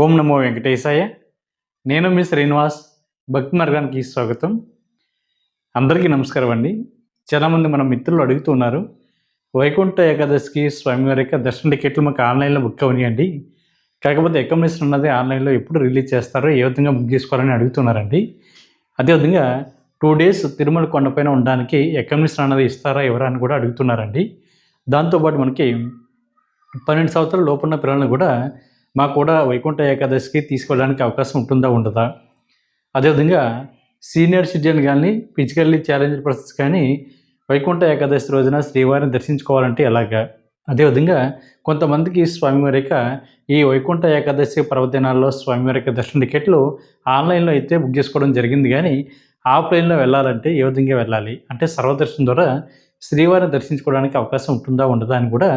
ఓం నమో వెంకటేశాయ. నేను మీ శ్రీనివాస్ భక్తి మార్గానికి స్వాగతం. అందరికీ నమస్కారం అండి. చాలామంది మన మిత్రులు అడుగుతున్నారు వైకుంఠ ఏకాదశికి స్వామివారి యొక్క దర్శన టికెట్లు మాకు ఆన్లైన్లో బుక్ అవనియండి. కాకపోతే అకామిడేషన్ ఉన్నది ఆన్లైన్లో ఎప్పుడు రిలీజ్ చేస్తారో ఏ విధంగా బుక్ చేసుకోవాలని అడుగుతున్నారండి. అదేవిధంగా టూ డేస్ తిరుమల కొండపైన ఉండడానికి అకామిడేషన్ అన్నది ఇస్తారా ఎవరా అని కూడా అడుగుతున్నారండి. దాంతోపాటు మనకి పన్నెండు సంవత్సరాల లోపున్న పిల్లలను కూడా మాకు కూడా వైకుంఠ ఏకాదశికి తీసుకెళ్ళడానికి అవకాశం ఉంటుందా ఉండదా? అదేవిధంగా సీనియర్ సిటిజన్ కానీ ఫిజికల్లీ ఛాలెంజ్ పర్సన్స్ కానీ వైకుంఠ ఏకాదశి రోజున శ్రీవారిని దర్శించుకోవాలంటే ఎలాగా? అదేవిధంగా కొంతమందికి స్వామివారి యొక్క ఈ వైకుంఠ ఏకాదశి పర్వదినాల్లో స్వామివారి యొక్క దర్శన టికెట్లు ఆన్లైన్లో అయితే బుక్ చేసుకోవడం జరిగింది. కానీ ఆఫ్లైన్లో వెళ్ళాలంటే ఏ విధంగా వెళ్ళాలి? అంటే సర్వదర్శనం ద్వారా శ్రీవారిని దర్శించుకోవడానికి అవకాశం ఉంటుందా ఉండదా అని కూడా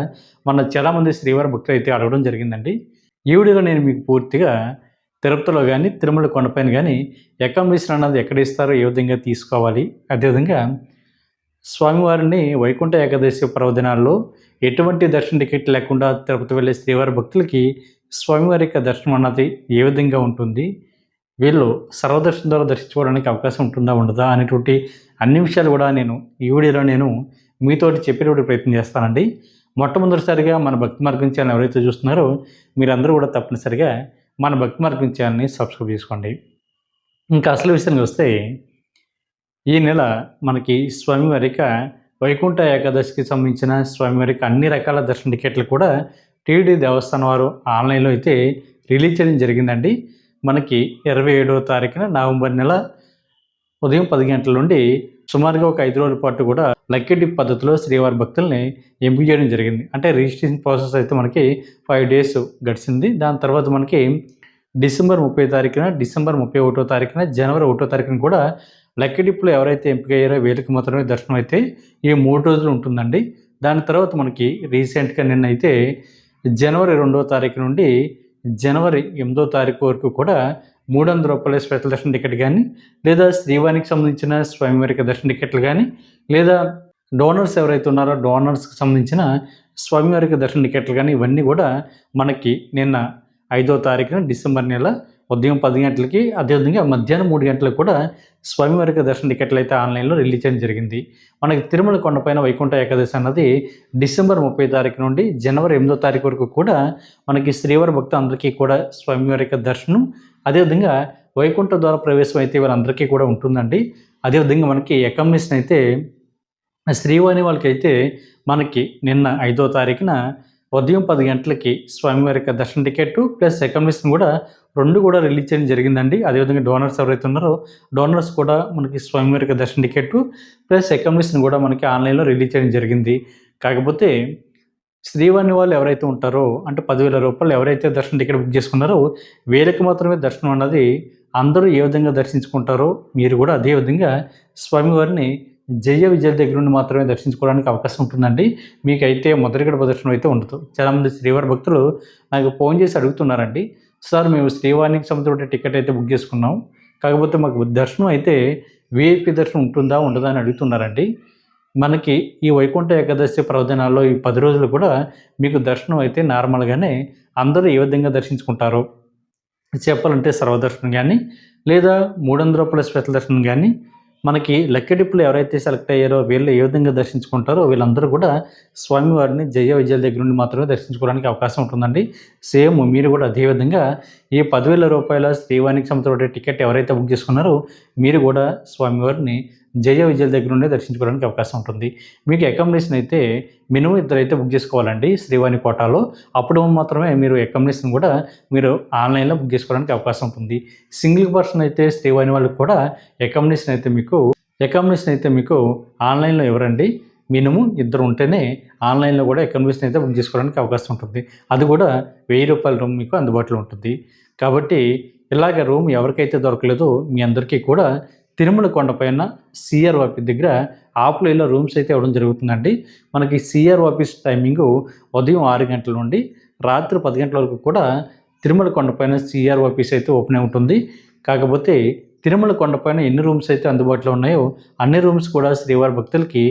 మన చాలామంది శ్రీవారి భక్తులు అయితే అడగడం జరిగిందండి. ఈ వీడియోలో నేను మీకు పూర్తిగా తిరుపతిలో కానీ తిరుమల కొండపైన కానీ అకామిడేషన్ అన్నది ఎక్కడ ఇస్తారో ఏ విధంగా తీసుకోవాలి? అదేవిధంగా స్వామివారిని వైకుంఠ ఏకాదశి పర్వదినాల్లో ఎటువంటి దర్శన టికెట్ లేకుండా తిరుపతి వెళ్ళే శ్రీవారి భక్తులకి స్వామివారి యొక్క దర్శనం అన్నది ఏ విధంగా ఉంటుంది? వీళ్ళు సర్వదర్శనం ద్వారా దర్శించుకోవడానికి అవకాశం ఉంటుందా ఉండదా అనేటువంటి అన్ని విషయాలు కూడా నేను ఈ వీడియోలో నేను మీతోటి చెప్పేటువంటి ప్రయత్నం చేస్తానండి. మొట్టమొదటిసారిగా మన భక్తి మార్గం ఛానల్ ఎవరైతే చూస్తున్నారో మీరందరూ కూడా తప్పనిసరిగా మన భక్తి మార్గం ఛానల్ని సబ్స్క్రైబ్ చేసుకోండి. ఇంకా అసలు విషయానికి వస్తే ఈ నెల మనకి స్వామివారి వైకుంఠ ఏకాదశికి సంబంధించిన స్వామివారికి అన్ని రకాల దర్శన టికెట్లు కూడా టీడీ దేవస్థానం వారు ఆన్లైన్లో అయితే రిలీజ్ చేయడం జరిగిందండి. మనకి ఇరవై ఏడవ తారీఖున నవంబర్ నెల ఉదయం పది గంటల నుండి సుమారుగా ఒక ఐదు రోజుల పాటు కూడా లక్కీ డిప్ పద్ధతిలో శ్రీవారి భక్తుల్ని ఎంపిక చేయడం జరిగింది. అంటే రిజిస్ట్రేషన్ ప్రాసెస్ అయితే మనకి ఫైవ్ డేస్ గడిచింది. దాని తర్వాత మనకి డిసెంబర్ ముప్పై తారీఖున డిసెంబర్ ముప్పై ఒకటో తారీఖున జనవరి ఒకటో తారీఖున కూడా లక్కీ డిప్లో ఎవరైతే ఎంపిక అయ్యారో వీళ్ళకి మాత్రమే దర్శనం అయితే ఈ మూడు రోజులు ఉంటుందండి. దాని తర్వాత మనకి రీసెంట్గా నిన్న అయితే జనవరి రెండో తారీఖు నుండి జనవరి ఎనిమిదో తారీఖు వరకు కూడా మూడు వందల రూపాయల స్పెషల్ దర్శన టికెట్ కానీ లేదా శ్రీవారికి సంబంధించిన స్వామివారికి దర్శన టికెట్లు కానీ లేదా డోనర్స్ ఎవరైతే ఉన్నారో డోనర్స్కి సంబంధించిన స్వామివారికి దర్శన టికెట్లు కానీ ఇవన్నీ కూడా మనకి నిన్న ఐదో తారీఖున డిసెంబర్ నెల ఉదయం పది గంటలకి అదేవిధంగా మధ్యాహ్నం మూడు గంటలకు కూడా స్వామివారికి దర్శన టికెట్లు అయితే ఆన్లైన్లో రిలీజ్ చేయడం జరిగింది. మనకి తిరుమల కొండపైన వైకుంఠ ఏకాదశి అన్నది డిసెంబర్ ముప్పై తారీఖు నుండి జనవరి ఎనిమిదో తారీఖు వరకు కూడా మనకి శ్రీవారి భక్తులందరికీ కూడా స్వామివారి యొక్క దర్శనం అదేవిధంగా వైకుంఠ ద్వారా ప్రవేశం అయితే వాళ్ళందరికీ కూడా ఉంటుందండి. అదేవిధంగా మనకి అకామిడేషన్ అయితే శ్రీవాణి వాళ్ళకైతే మనకి నిన్న ఐదో తారీఖున ఉదయం పది గంటలకి స్వామివారి యొక్క దర్శన టికెట్ ప్లస్ అకామిడేషన్ కూడా రెండు కూడా రిలీజ్ చేయడం జరిగిందండి. అదేవిధంగా డోనర్స్ ఎవరైతే ఉన్నారో డోనర్స్ కూడా మనకి స్వామివారికి దర్శన టికెట్ ప్లస్ అకామిడేషన్ కూడా మనకి ఆన్లైన్లో రిలీజ్ చేయడం జరిగింది. కాకపోతే శ్రీవాణి వాళ్ళు ఎవరైతే ఉంటారో అంటే పదివేల రూపాయలు ఎవరైతే దర్శన టికెట్ బుక్ చేసుకున్నారో వీళ్ళకి మాత్రమే దర్శనం అన్నది అందరూ ఏ విధంగా దర్శించుకుంటారో మీరు కూడా అదే విధంగా స్వామివారిని జయ విజయ దగ్గర నుండి మాత్రమే దర్శించుకోవడానికి అవకాశం ఉంటుందండి. మీకైతే మొదటి ప్రదర్శనం అయితే ఉండదు. చాలామంది శ్రీవారి భక్తులు నాకు ఫోన్ చేసి అడుగుతున్నారండి. సార్ మేము శ్రీవారికి సంబంధించిన టికెట్ అయితే బుక్ చేసుకున్నాం. కాకపోతే మాకు దర్శనం అయితే విఐపి దర్శనం ఉంటుందా ఉండదా అని అడుగుతున్నారండి. మనకి ఈ వైకుంఠ ఏకాదశి పర్వదినాల్లో ఈ పది రోజులు కూడా మీకు దర్శనం అయితే నార్మల్గానే అందరూ ఏ విధంగా దర్శించుకుంటారు చెప్పాలంటే సర్వదర్శనం కానీ లేదా మూడు వందల రూపాయల స్పెషల్ దర్శనం కానీ మనకి లక్కీ ఎవరైతే సెలెక్ట్ అయ్యారో వీళ్ళు ఏ విధంగా దర్శించుకుంటారో వీళ్ళందరూ కూడా స్వామివారిని జయ విజయాల దగ్గర నుండి మాత్రమే దర్శించుకోవడానికి అవకాశం ఉంటుందండి. సేమ్ మీరు కూడా అదేవిధంగా ఈ పదివేల రూపాయల శ్రీవానికి సంబంధించిన టికెట్ ఎవరైతే బుక్ చేసుకున్నారో మీరు కూడా స్వామివారిని జయ విజయ దగ్గర నుండి దర్శించుకోవడానికి అవకాశం ఉంటుంది. మీకు అకామిడేషన్ అయితే మినిమం ఇద్దరైతే బుక్ చేసుకోవాలండి శ్రీవాణి కోటాలో. అప్పుడు మాత్రమే మీరు అకామిడేషన్ కూడా మీరు ఆన్లైన్లో బుక్ చేసుకోవడానికి అవకాశం ఉంటుంది. సింగిల్ పర్సన్ అయితే శ్రీవాణి వాళ్ళకి కూడా అకామిడేషన్ అయితే మీకు అకామిడేషన్ అయితే మీకు ఆన్లైన్లో ఇవ్వరండి. మినిమం ఇద్దరు ఉంటేనే ఆన్లైన్లో కూడా అకామిడేషన్ అయితే బుక్ చేసుకోవడానికి అవకాశం ఉంటుంది. అది కూడా వెయ్యి రూపాయల రూమ్ మీకు అందుబాటులో ఉంటుంది. కాబట్టి ఇలాగ రూమ్ ఎవరికైతే దొరకలేదో మీ అందరికీ కూడా తిరుమల కొండపైన సిఆర్ ఆఫీస్ దగ్గర ఆఫ్లైన్లో రూమ్స్ అయితే ఇవ్వడం జరుగుతుందండి. మనకి సిఆర్ ఆఫీస్ టైమింగ్ ఉదయం ఆరు గంటల నుండి రాత్రి పది గంటల వరకు కూడా తిరుమల కొండపైన సిఆర్ ఆఫీస్ అయితే ఓపెన్ అయి ఉంటుంది. కాకపోతే తిరుమల కొండపైన ఎన్ని రూమ్స్ అయితే అందుబాటులో ఉన్నాయో అన్ని రూమ్స్ కూడా శ్రీవారి భక్తులకి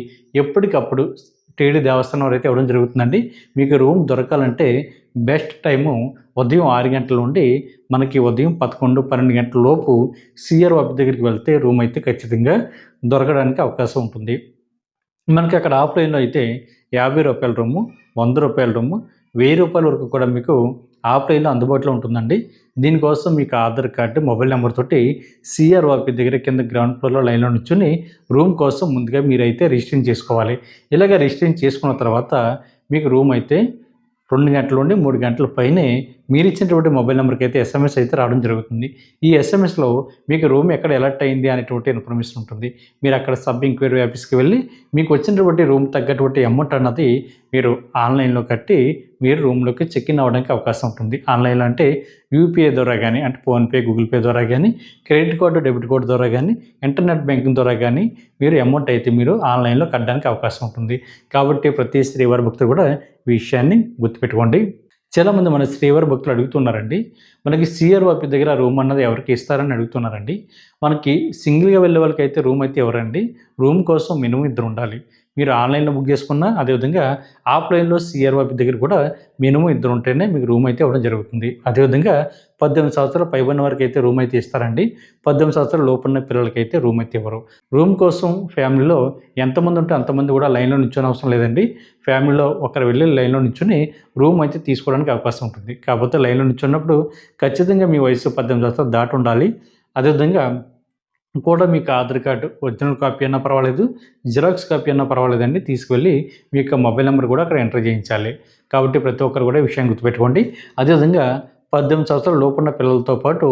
ఎప్పటికప్పుడు టీడీ దేవస్థానం వారు అయితే ఇవ్వడం జరుగుతుందండి. మీకు రూమ్ దొరకాలంటే బెస్ట్ టైము ఉదయం ఆరు గంటల నుండి మనకి ఉదయం పదకొండు పన్నెండు గంటల లోపు సిఆర్ ఆఫీస్ దగ్గరికి వెళ్తే రూమ్ అయితే ఖచ్చితంగా దొరకడానికి అవకాశం ఉంటుంది. మనకి అక్కడ ఆఫ్లైన్లో అయితే యాభై రూపాయల రూము వంద రూపాయల రూము వెయ్యి రూపాయల వరకు కూడా మీకు ఆఫ్లైన్లో అందుబాటులో ఉంటుందండి. దీనికోసం మీకు ఆధార్ కార్డు మొబైల్ నెంబర్ తోటి సిఆర్ దగ్గర కింద గ్రౌండ్ ఫ్లోర్లో లైన్లో నుంచుని రూమ్ కోసం ముందుగా మీరైతే రిజిస్ట్రేషన్ చేసుకోవాలి. ఇలాగ రిజిస్ట్రేషన్ చేసుకున్న తర్వాత మీకు రూమ్ అయితే రెండు గంటల నుండి మూడు గంటల పైనే మీరు ఇచ్చినటువంటి మొబైల్ నెంబర్కి అయితే ఎస్ఎంఎస్ అయితే రావడం జరుగుతుంది. ఈ ఎస్ఎంఎస్లో మీకు రూమ్ ఎక్కడ ఎలర్ట్ అయింది అనేటువంటి ఇన్ఫర్మేషన్ ఉంటుంది. మీరు అక్కడ సబ్ ఎంక్వైరీ ఆఫీస్కి వెళ్ళి మీకు వచ్చినటువంటి రూమ్ తగ్గటువంటి అమౌంట్ అన్నది మీరు ఆన్లైన్లో కట్టి మీరు రూమ్లోకి చెక్ ఇన్ అవ్వడానికి అవకాశం ఉంటుంది. ఆన్లైన్లో అంటే యూపీఐ ద్వారా కానీ అంటే ఫోన్పే గూగుల్ పే ద్వారా కానీ క్రెడిట్ కార్డు డెబిట్ కార్డు ద్వారా కానీ ఇంటర్నెట్ బ్యాంకింగ్ ద్వారా కానీ మీరు అమౌంట్ అయితే మీరు ఆన్లైన్లో కట్టడానికి అవకాశం ఉంటుంది. కాబట్టి ప్రతి శ్రీవారి భక్తులు కూడా ఈ విషయాన్ని గుర్తుపెట్టుకోండి. చాలామంది మన శ్రీవారి భక్తులు అడుగుతున్నారండి. మనకి సిఆర్ వాపి దగ్గర రూమ్ అన్నది ఎవరికి ఇస్తారని అడుగుతున్నారండి. మనకి సింగిల్గా వెళ్ళే వాళ్ళకి అయితే రూమ్ అయితే ఎవరండి? రూమ్ కోసం మినిమం ఇద్దరు ఉండాలి. మీరు ఆన్లైన్లో బుక్ చేసుకున్నా అదేవిధంగా ఆఫ్లైన్లో సిఆర్ దగ్గర కూడా మినిమం ఇద్దరు ఉంటేనే మీకు రూమ్ అయితే ఇవ్వడం జరుగుతుంది. అదేవిధంగా పద్దెనిమిది సంవత్సరాలు పైబడిన వారికి అయితే రూమ్ అయితే ఇస్తారండి. పద్దెనిమిది సంవత్సరాలు లోపున్న పిల్లలకైతే రూమ్ అయితే ఇవ్వరు. రూమ్ కోసం ఫ్యామిలీలో ఎంతమంది ఉంటే అంతమంది కూడా లైన్లో నిల్చొని అవసరం లేదండి. ఫ్యామిలీలో ఒకరు వెళ్ళి లైన్లో నిల్చొని రూమ్ అయితే తీసుకోవడానికి అవకాశం ఉంటుంది. కాకపోతే లైన్లో నిల్చున్నప్పుడు ఖచ్చితంగా మీ వయసు పద్దెనిమిది సంవత్సరాలు దాటి ఉండాలి. అదేవిధంగా కూడా మీకు ఆధార్ కార్డు ఒరిజినల్ కాపీ అయినా పర్వాలేదు జిరాక్స్ కాపీ అయినా పర్వాలేదండి. తీసుకువెళ్ళి మీ యొక్క మొబైల్ నెంబర్ కూడా అక్కడ ఎంటర్ చేయించాలి. కాబట్టి ప్రతి ఒక్కరు కూడా ఈ విషయం గుర్తుపెట్టుకోండి. అదేవిధంగా పద్దెనిమిది సంవత్సరాల లోపున్న పిల్లలతో పాటు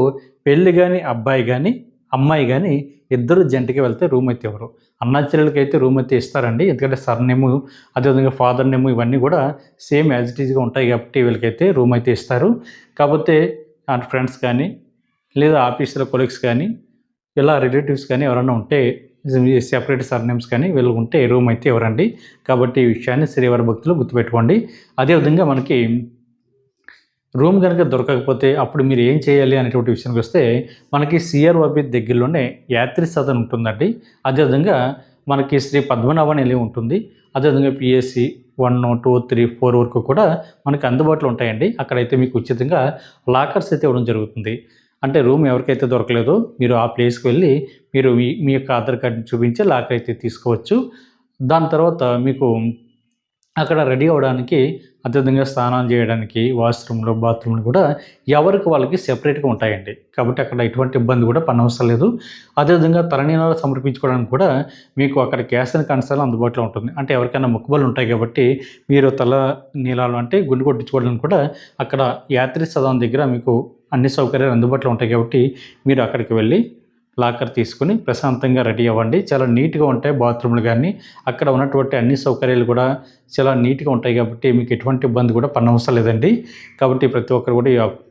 పెళ్ళి కానీ అబ్బాయి కానీ అమ్మాయి కానీ ఇద్దరు జంటకి వెళ్తే రూమ్ అయితే ఇవ్వరు. అన్నాచెల్లెలకి అయితే రూమ్ అయితే ఇస్తారండి. ఎందుకంటే సర్ నేము అదేవిధంగా ఫాదర్ నేము ఇవన్నీ కూడా సేమ్ యాజ్ ఇట్ ఈజ్గా ఉంటాయి కాబట్టి వీళ్ళకైతే రూమ్ అయితే ఇస్తారు. కాకపోతే ఫ్రెండ్స్ కానీ లేదా ఆఫీసులో కొలీగ్స్ కానీ ఇలా రిలేటివ్స్ కానీ ఎవరైనా ఉంటే సెపరేట్ సర్నేమ్స్ కానీ వీళ్ళు ఉంటే రూమ్ అయితే ఎవరండి? కాబట్టి ఈ విషయాన్ని శ్రీవారి భక్తులు గుర్తుపెట్టుకోండి. అదేవిధంగా మనకి రూమ్ కనుక దొరకకపోతే అప్పుడు మీరు ఏం చేయాలి అనేటువంటి విషయానికి వస్తే మనకి సిఆర్ ఆఫీస్ దగ్గరలోనే యాత్రి సదన్ ఉంటుందండి. అదేవిధంగా మనకి శ్రీ పద్మనాభ నిలయం ఉంటుంది. అదేవిధంగా PSC one two three four వరకు కూడా మనకి అందుబాటులో ఉంటాయండి. అక్కడైతే మీకు ఉచితంగా లాకర్స్ అయితే ఇవ్వడం జరుగుతుంది. అంటే రూమ్ ఎవరికైతే దొరకలేదో మీరు ఆ ప్లేస్కి వెళ్ళి మీరు మీ మీ యొక్క ఆధార్ కార్డుని చూపించి లాకర్ అయితే తీసుకోవచ్చు. దాని తర్వాత మీకు అక్కడ రెడీ అవ్వడానికి అదేవిధంగా స్నానాలు చేయడానికి వాష్రూమ్లో బాత్రూమ్లు కూడా ఎవరికి వాళ్ళకి సెపరేట్గా ఉంటాయండి. కాబట్టి అక్కడ ఎటువంటి ఇబ్బంది కూడా పనవసరం లేదు. అదేవిధంగా తలనీనాలు సమర్పించుకోవడానికి కూడా మీకు అక్కడ క్యాష్ అండ్ కన్సర్లు అందుబాటులో ఉంటుంది. అంటే ఎవరికైనా మొక్కుబలు ఉంటాయి కాబట్టి మీరు తల నీలాలు అంటే గుండు కొట్టించుకోవడానికి కూడా అక్కడ యాత్రి సదనం దగ్గర మీకు అన్ని సౌకర్యాలు అందుబాటులో ఉంటాయి కాబట్టి మీరు అక్కడికి వెళ్ళి లాకర్ తీసుకుని ప్రశాంతంగా రెడీ అవ్వండి. చాలా నీట్గా ఉంటాయి బాత్రూమ్లు కానీ. అక్కడ ఉన్నటువంటి అన్ని సౌకర్యాలు కూడా చాలా నీట్గా ఉంటాయి కాబట్టి మీకు ఎటువంటి ఇబ్బంది కూడా పన్నవసరం లేదండి. కాబట్టి ప్రతి ఒక్కరు కూడా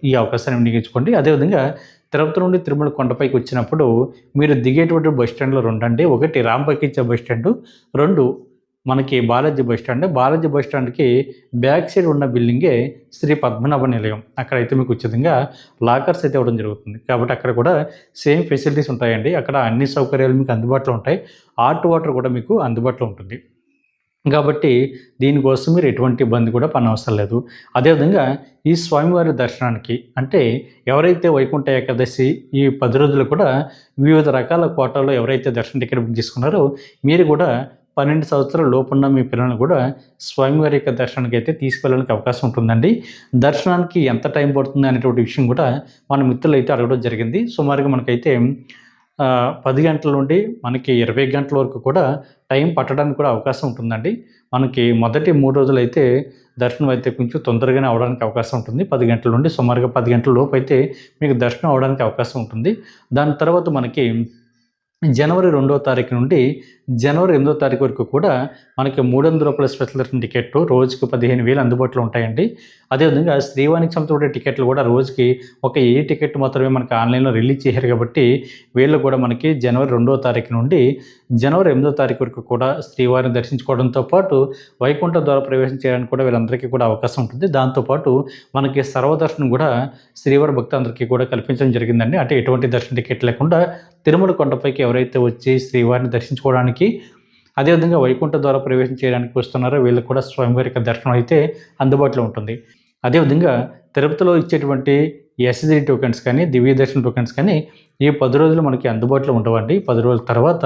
ఈ అవకాశాన్ని వినియోగించుకోండి. అదేవిధంగా తిరుపతి నుండి తిరుమల కొండపైకి వచ్చినప్పుడు మీరు దిగేటువంటి బస్ స్టాండ్లో రెండండి. ఒకటి రాంపకిచ్చే బస్ స్టాండ్ రెండు మనకి Balaji bus stand. Balaji bus స్టాండ్కి బ్యాక్ సైడ్ ఉన్న బిల్డింగే శ్రీ పద్మనాభ నిలయం. అక్కడైతే మీకు ఉచితంగా లాకర్స్ అయితే ఇవ్వడం జరుగుతుంది. కాబట్టి అక్కడ కూడా సేమ్ ఫెసిలిటీస్ ఉంటాయండి. అక్కడ అన్ని సౌకర్యాలు మీకు అందుబాటులో ఉంటాయి. హాట్ వాటర్ కూడా మీకు అందుబాటులో ఉంటుంది. కాబట్టి దీనికోసం మీరు ఎటువంటి ఇబ్బంది కూడా పనవసరం లేదు. అదేవిధంగా ఈ స్వామివారి దర్శనానికి అంటే ఎవరైతే వైకుంఠ ఏకాదశి ఈ పది రోజులు కూడా వివిధ రకాల కోటాలో ఎవరైతే దర్శన టికెట్ బుక్ చేసుకున్నారో మీరు కూడా పన్నెండు సంవత్సరాల లోపున్న మీ పిల్లల్ని కూడా స్వామివారి యొక్క దర్శనానికి అయితే తీసుకెళ్ళడానికి అవకాశం ఉంటుందండి. దర్శనానికి ఎంత టైం పడుతుంది అనేటువంటి విషయం కూడా మన మిత్రులు అయితే అడగడం జరిగింది. సుమారుగా మనకైతే పది గంటల నుండి మనకి ఇరవై గంటల వరకు కూడా టైం పట్టడానికి కూడా అవకాశం ఉంటుందండి. మనకి మొదటి మూడు రోజులు అయితే దర్శనం అయితే కొంచెం తొందరగానే అవడానికి అవకాశం ఉంటుంది. పది గంటల నుండి సుమారుగా పది గంటల లోపు అయితే మీకు దర్శనం అవడానికి అవకాశం ఉంటుంది. దాని తర్వాత మనకి జనవరి రెండో తారీఖు నుండి జనవరి ఎనిమిదో తారీఖు వరకు కూడా మనకి మూడు వందల రూపాయల స్పెషల్ దర్శనం టికెట్ రోజుకి పదిహేను వేలు అందుబాటులో ఉంటాయండి. అదేవిధంగా శ్రీవాణికి సంబంధించిన టికెట్లు కూడా రోజుకి ఒక ఏ టికెట్ మాత్రమే మనకి ఆన్లైన్లో రిలీజ్ చేశారు కాబట్టి వీళ్ళు కూడా మనకి జనవరి రెండో తారీఖు నుండి జనవరి ఎనిమిదో తారీఖు వరకు కూడా శ్రీవారిని దర్శించుకోవడంతో పాటు వైకుంఠ ద్వారా ప్రవేశం చేయడానికి కూడా వీళ్ళందరికీ కూడా అవకాశం ఉంటుంది. దాంతోపాటు మనకి సర్వదర్శనం కూడా శ్రీవారి భక్తులందరికీ కూడా కల్పించడం జరిగిందండి. అంటే ఎటువంటి దర్శన టికెట్ లేకుండా తిరుమల కొండపైకి ఎవరైతే వచ్చి శ్రీవారిని దర్శించుకోవడానికి అదేవిధంగా వైకుంఠ ద్వారా ప్రవేశం చేయడానికి వస్తున్నారో. వీళ్ళకి కూడా స్వామివారి దర్శనం అయితే అందుబాటులో ఉంటుంది. అదేవిధంగా తిరుపతిలో ఇచ్చేటువంటి ఎస్ఎస్డి టోకెన్స్ కానీ దివ్య దర్శన టోకెన్స్ కానీ ఈ పది రోజులు మనకి అందుబాటులో ఉండవండి. పది రోజుల తర్వాత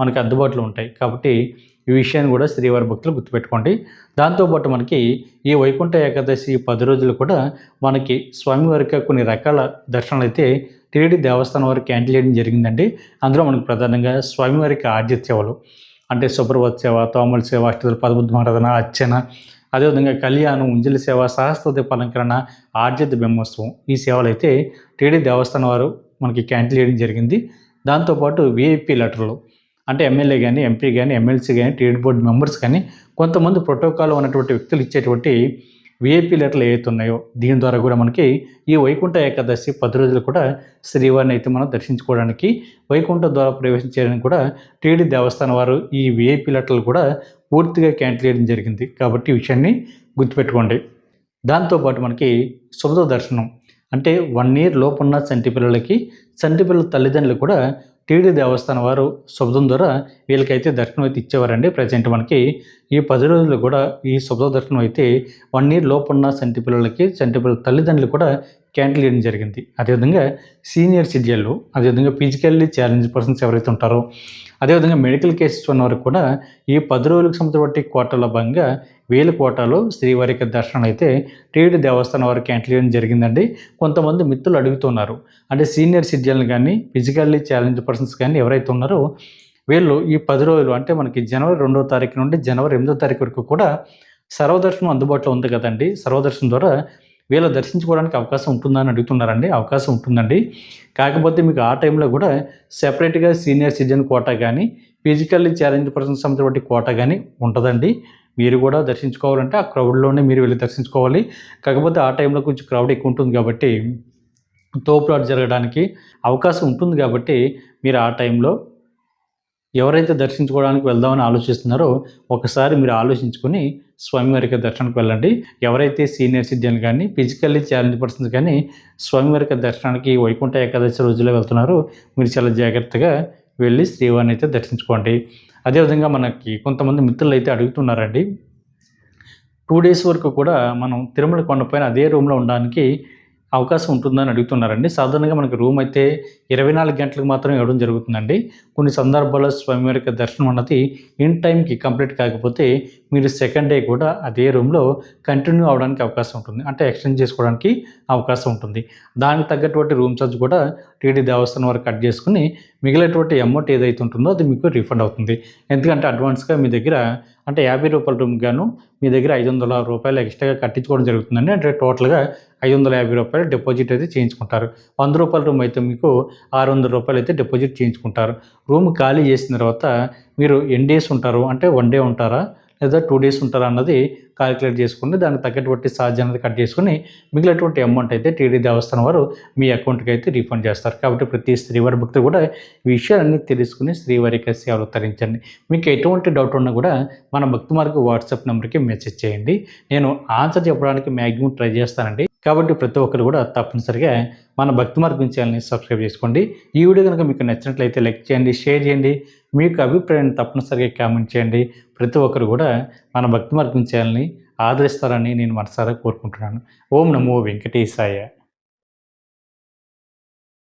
మనకి అందుబాటులో ఉంటాయి. కాబట్టి ఈ విషయాన్ని కూడా శ్రీవారి భక్తులు గుర్తుపెట్టుకోండి. దాంతోపాటు మనకి ఈ వైకుంఠ ఏకాదశి పది రోజులు కూడా మనకి స్వామివారికి కొన్ని రకాల దర్శనాలు అయితే టీడీ దేవస్థానం వారు క్యాన్సిల్ చేయడం జరిగిందండి. అందులో మనకు ప్రధానంగా స్వామివారికి ఆర్జిత సేవలు అంటే సుప్రభత్ సేవ తోమల సేవ అష్టదల పదబుద్ధమారాధన అర్చన అదేవిధంగా కళ్యాణం ఉంజలి సేవ సహస్రత పలంకరణ ఆర్జిత బ్రహ్మోత్సవం ఈ సేవలు అయితే టీడీ దేవస్థానం వారు మనకి క్యాన్సిల్ చేయడం జరిగింది. దాంతోపాటు విఐపి లెటర్లు అంటే ఎమ్మెల్యే కానీ ఎంపీ కానీ ఎమ్మెల్సీ కానీ టీడీ బోర్డు మెంబర్స్ కానీ కొంతమంది ప్రోటోకాల్ ఉన్నటువంటి వ్యక్తులు ఇచ్చేటువంటి విఐపి లెటర్లు ఏవైతున్నాయో దీని ద్వారా కూడా మనకి ఈ వైకుంఠ ఏకాదశి పది రోజులు కూడా శ్రీవారిని అయితే మనం దర్శించుకోవడానికి వైకుంఠ ద్వారా ప్రవేశం చేయడానికి కూడా టీడీ దేవస్థానం వారు ఈ విఐపి లెటర్లు కూడా పూర్తిగా క్యాన్సిల్ చేయడం జరిగింది. కాబట్టి ఈ విషయాన్ని గుర్తుపెట్టుకోండి. దాంతోపాటు మనకి శుభద దర్శనం అంటే వన్ ఇయర్ లోపున్న చంటి పిల్లలకి చంటి పిల్లల తల్లిదండ్రులు కూడా టీడీ దేవస్థానం వారు శుభదం ద్వారా వీళ్ళకైతే దర్శనం అయితే ఇచ్చేవారండి. ప్రజెంట్ మనకి ఈ పది రోజులు కూడా ఈ శుభ దర్శనం అయితే వన్ ఇయర్ లోపున్న సంటి పిల్లలకి సంటి పిల్లల తల్లిదండ్రులు కూడా క్యాంటిల్ చేయడం జరిగింది. అదేవిధంగా సీనియర్ సిటిజన్లు అదేవిధంగా ఫిజికల్లీ ఛాలెంజ్ పర్సన్స్ ఎవరైతే ఉంటారో అదేవిధంగా మెడికల్ కేసెస్ ఉన్నవారికి కూడా ఈ పది రోజులకు సంబంధించిన కోటల భాగంగా వేల కోటాలో శ్రీవారికి దర్శనం అయితే టీడీ దేవస్థానం వారికి క్యాంటిల్ చేయడం జరిగిందండి. కొంతమంది మిత్రులు అడుగుతున్నారు. అంటే సీనియర్ సిటిజన్లు కానీ ఫిజికల్లీ ఛాలెంజ్ పర్సన్స్ కానీ ఎవరైతే ఉన్నారో వీళ్ళు ఈ పది రోజులు అంటే మనకి జనవరి రెండో తారీఖు నుండి జనవరి ఎనిమిదో తారీఖు వరకు కూడా సర్వదర్శనం అందుబాటులో ఉంది కదండి. సర్వదర్శనం ద్వారా వీళ్ళు దర్శించుకోవడానికి అవకాశం ఉంటుందని అడుగుతున్నారండి. అవకాశం ఉంటుందండి. కాకపోతే మీకు ఆ టైంలో కూడా సెపరేట్గా సీనియర్ సిటిజన్ కోటా కానీ ఫిజికల్లీ ఛాలెంజ్ పర్సన్ సంబంధించిన కోటా కానీ ఉంటుందండి. మీరు కూడా దర్శించుకోవాలంటే ఆ క్రౌడ్లోనే మీరు వెళ్ళి దర్శించుకోవాలి. కాకపోతే ఆ టైంలో కొంచెం క్రౌడ్ ఎక్కువ ఉంటుంది కాబట్టి తోపులాట జరగడానికి అవకాశం ఉంటుంది కాబట్టి మీరు ఆ టైంలో ఎవరైతే దర్శించుకోవడానికి వెళ్దామని ఆలోచిస్తున్నారో ఒకసారి మీరు ఆలోచించుకొని స్వామివారికి దర్శనానికి వెళ్ళండి. ఎవరైతే సీనియర్ సిటిజన్ కానీ ఫిజికల్లీ ఛాలెంజ్ పర్సన్స్ కానీ స్వామివారికి దర్శనానికి వైకుంఠ ఏకాదశి రోజుల్లో వెళ్తున్నారు మీరు చాలా జాగ్రత్తగా వెళ్ళి శ్రీవారిని అయితే దర్శించుకోండి. అదేవిధంగా మనకి కొంతమంది మిత్రులు అయితే అడుగుతున్నారండి. టూ డేస్ వరకు కూడా మనం తిరుమల కొండపైన అదే రూమ్లో ఉండడానికి అవకాశం ఉంటుందని అడుగుతున్నారండి. సాధారణంగా మనకి రూమ్ అయితే ఇరవై నాలుగు గంటలకు మాత్రం ఇవ్వడం జరుగుతుందండి. కొన్ని సందర్భాల్లో యొక్క దర్శనం అన్నది ఇన్ టైంకి కంప్లీట్ కాకపోతే మీరు సెకండ్ డే కూడా అదే రూమ్లో కంటిన్యూ అవడానికి అవకాశం ఉంటుంది. అంటే ఎక్స్టెండ్ చేసుకోవడానికి అవకాశం ఉంటుంది. దానికి తగ్గటువంటి రూమ్ ఛార్జ్ కూడా టీడీ దేవస్థానం వరకు కట్ చేసుకుని మిగిలినటువంటి అమౌంట్ ఏదైతే ఉంటుందో అది మీకు రీఫండ్ అవుతుంది. ఎందుకంటే అడ్వాన్స్గా మీ దగ్గర అంటే యాభై రూపాయల రూమ్ గాను మీ దగ్గర ఐదు వందల రూపాయలు ఎక్స్ట్రాగా కట్టించుకోవడం జరుగుతుందండి. అంటే టోటల్గా ఐదు వందల యాభై రూపాయలు డిపాజిట్ అయితే చేయించుకుంటారు. వంద రూపాయల రూమ్ అయితే మీకు ఆరు వందల రూపాయలు అయితే డిపాజిట్ చేయించుకుంటారు. రూమ్ ఖాళీ చేసిన తర్వాత మీరు ఎన్ని డేస్ ఉంటారు? అంటే వన్ డే ఉంటారా? లేదా టూ డేస్ ఉంటారా అన్నది కాలిక్యులేట్ చేసుకుని దానికి తగ్గటువంటి ఛార్జ్ అనేది కట్ చేసుకుని మిగిలినటువంటి అమౌంట్ అయితే టీడీ దేవస్థానం వారు మీ అకౌంట్కి అయితే రీఫండ్ చేస్తారు. కాబట్టి ప్రతి స్త్రీవారి భక్తులు కూడా ఈ విషయాలన్నీ తెలుసుకుని స్త్రీవారికి సేవలు తరించండి మీకు ఎటువంటి డౌట్ ఉన్నా కూడా మన భక్తి మార్గ వాట్సాప్ నెంబర్కి మెసేజ్ చేయండి. నేను ఆన్సర్ చెప్పడానికి మ్యాక్సిమం ట్రై చేస్తానండి. కాబట్టి ప్రతి ఒక్కరు కూడా తప్పనిసరిగా మన భక్తి మార్గం ఛానల్ని సబ్స్క్రైబ్ చేసుకోండి. ఈ వీడియో కనుక మీకు నచ్చినట్లయితే లైక్ చేయండి షేర్ చేయండి. మీకు అభిప్రాయాన్ని తప్పనిసరిగా కామెంట్ చేయండి. ప్రతి ఒక్కరు కూడా మన భక్తి మార్గం ఛానల్ని ఆదరిస్తారని నేను మనసారా కోరుకుంటున్నాను. ఓం నమో వెంకటేశాయ.